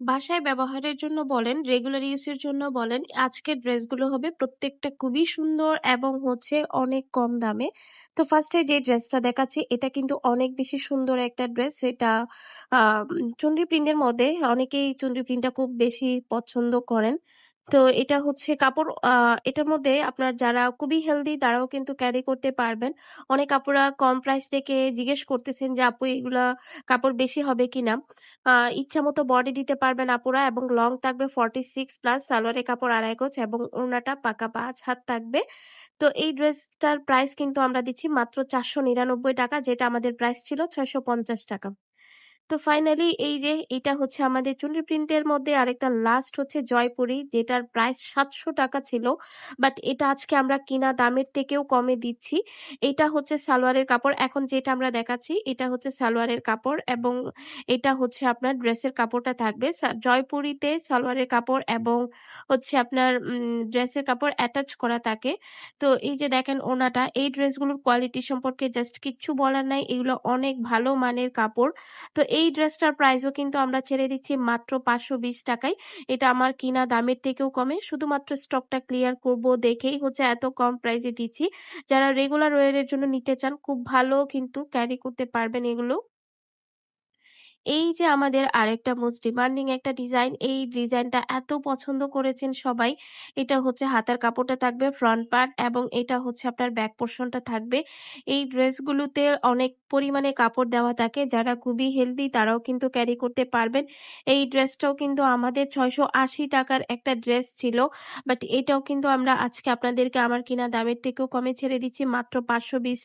বাসায় ব্যবহারের জন্য বলেন, রেগুলার ইউজের জন্য বলেন, আজকের ড্রেসগুলো হবে প্রত্যেকটা খুবই সুন্দর এবং হচ্ছে অনেক কম দামে। তো ফার্স্টে যে ড্রেসটা দেখাচ্ছি এটা কিন্তু অনেক বেশি সুন্দর একটা ড্রেস। এটা চুন্ডি প্রিন্টের মধ্যে অনেকেই চুনরি প্রিন্টটা খুব বেশি পছন্দ করেন। তো এটা হচ্ছে কাপড় এটার মধ্যে আপনার যারা খুবই হেলদি তারাও কিন্তু ক্যারি করতে পারবেন। অনেক আপুরা কম প্রাইস থেকে জিজ্ঞেস করতেছেন যে, "আপু এগুলা কাপড় বেশি হবে কিনা?" আ ইচ্ছামতো বডি দিতে পারবেন আপুরা এবং লং থাকবে 46 প্লাস সালোয়ারের কাপড় আড়াই গজ এবং ওড়নাটা পাকা ৫ হাত থাকবে। তো এই ড্রেসটার প্রাইস কিন্তু আমরা দিচ্ছি মাত্র ৳৪৯৯ যেটা আমাদের প্রাইস ছিল ৳৬৫০ তো ফাইনালি এই যে এটা হচ্ছে আমাদের চুনরি প্রিন্টের মধ্যে আরেকটা লাস্ট হচ্ছে জয়পুরি, যেটার প্রাইস ৳৭০০ ছিল। বাট এটা আজকে আমরা কিনা দামের থেকেও কমে দিচ্ছি। এটা হচ্ছে সালোয়ারের কাপড়। এখন যেটা আমরা দেখাচ্ছি, এটা হচ্ছে সালোয়ারের কাপড় এবং এটা হচ্ছে আপনার ড্রেসের কাপড়টা থাকবে। জয়পুরিতে সালোয়ারের কাপড় এবং হচ্ছে আপনার ড্রেসের কাপড় অ্যাটাচ করা থাকে। তো এই যে দেখেন ওনাটা, এই ড্রেসগুলোর কোয়ালিটি সম্পর্কে জাস্ট কিচ্ছু বলার নাই। এগুলো অনেক ভালো মানের কাপড়। তো এই ড্রেসটার প্রাইসও কিন্তু আমরা ছেড়ে দিচ্ছি মাত্র ৳৫২০ এটা আমার কিনা দামের থেকেও কমে। শুধুমাত্র স্টকটা ক্লিয়ার করব দেখেই হচ্ছে এত কম প্রাইসে দিচ্ছি। যারা রেগুলার ওয়ারের জন্য নিতে চান, খুব ভালো কিন্তু ক্যারি করতে পারবেন এগুলো। এই যে আমাদের আরেকটা মোস্ট ডিমান্ডিং একটা ডিজাইন, এই ডিজাইনটা এত পছন্দ করেছেন সবাই। এটা হচ্ছে হাতার কাপড়টা থাকবে ফ্রন্ট পার্ট এবং এটা হচ্ছে আপনার ব্যাক পোরশনটা থাকবে। এই ড্রেসগুলোতে অনেক পরিমাণে কাপড় দেওয়া থাকে। যারা খুবই হেলদি তারাও কিন্তু ক্যারি করতে পারবেন। এই ড্রেসটাও কিন্তু আমাদের ৳৬৮০ টাকার একটা ড্রেস ছিল। বাট এটাও কিন্তু আমরা আজকে আপনাদেরকে আমার কিনা দামের থেকেও কমে ছেড়ে দিচ্ছি মাত্র ৳৫২০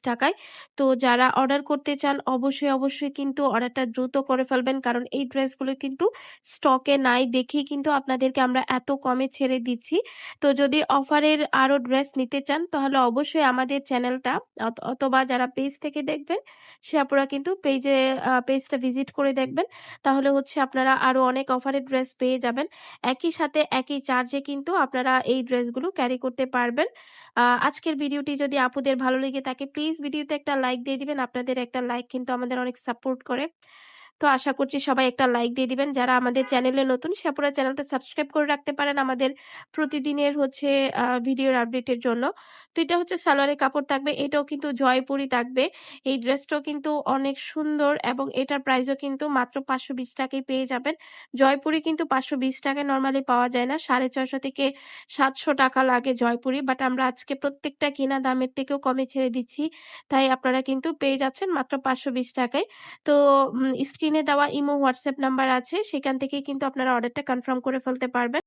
তো যারা অর্ডার করতে চান অবশ্যই, অবশ্যই কিন্তু অর্ডারটা দ্রুত করে ফেলবেন। কারণ এই ড্রেসগুলো কিন্তু স্টকে নাই দেখেই কিন্তু আপনাদেরকে আমরা এত কমে ছেড়ে দিচ্ছি। তো যদি অফারের আরও ড্রেস নিতে চান, তাহলে অবশ্যই আমাদের চ্যানেলটা অথবা যারা পেজ থেকে দেখবেন, সে আপুরা কিন্তু পেজে পেজটা ভিজিট করে দেখবেন। তাহলে হচ্ছে আপনারা আরও অনেক অফারের ড্রেস পেয়ে যাবেন। একই সাথে একই চার্জে কিন্তু আপনারা এই ড্রেসগুলো ক্যারি করতে পারবেন। আজকের ভিডিওটি যদি আপুদের ভালো লেগে থাকে, প্লিজ ভিডিওতে একটা লাইক দিয়ে দিবেন। আপনাদের একটা লাইক কিন্তু আমাদের অনেক সাপোর্ট করে। তো আশা করছি সবাই একটা লাইক দিয়ে দিবেন। যারা আমাদের চ্যানেলে নতুন সে আপুরা চ্যানেলটা সাবস্ক্রাইব করে রাখতে পারেন আমাদের প্রতিদিনের হচ্ছে ভিডিওর আপডেটের জন্য। তো এটা হচ্ছে সালোয়ারের কাপড় থাকবে। এটাও কিন্তু জয়পুরি থাকবে। এই ড্রেসটাও কিন্তু অনেক সুন্দর এবং এটার প্রাইসও কিন্তু মাত্র ৳৫২০ টাকায় পেয়ে যাবেন। জয়পুরি কিন্তু ৳৫২০ টাকায় নর্মালি পাওয়া যায় না। ৳৬৫০ থেকে ৳৭০০ লাগে জয়পুরি। বাট আমরা আজকে প্রত্যেকটা কিনা দামের থেকেও কমে ছেড়ে দিচ্ছি। তাই আপনারা কিন্তু পেয়ে যাচ্ছেন মাত্র ৳৫২০ টাকায়। তো, উম স্ক্রিনে দেওয়া ইমো, হোয়াটসঅ্যাপ নাম্বার আছে। সেখান থেকে কিন্তু আপনারা অর্ডারটা কনফার্ম করে ফেলতে পারবেন।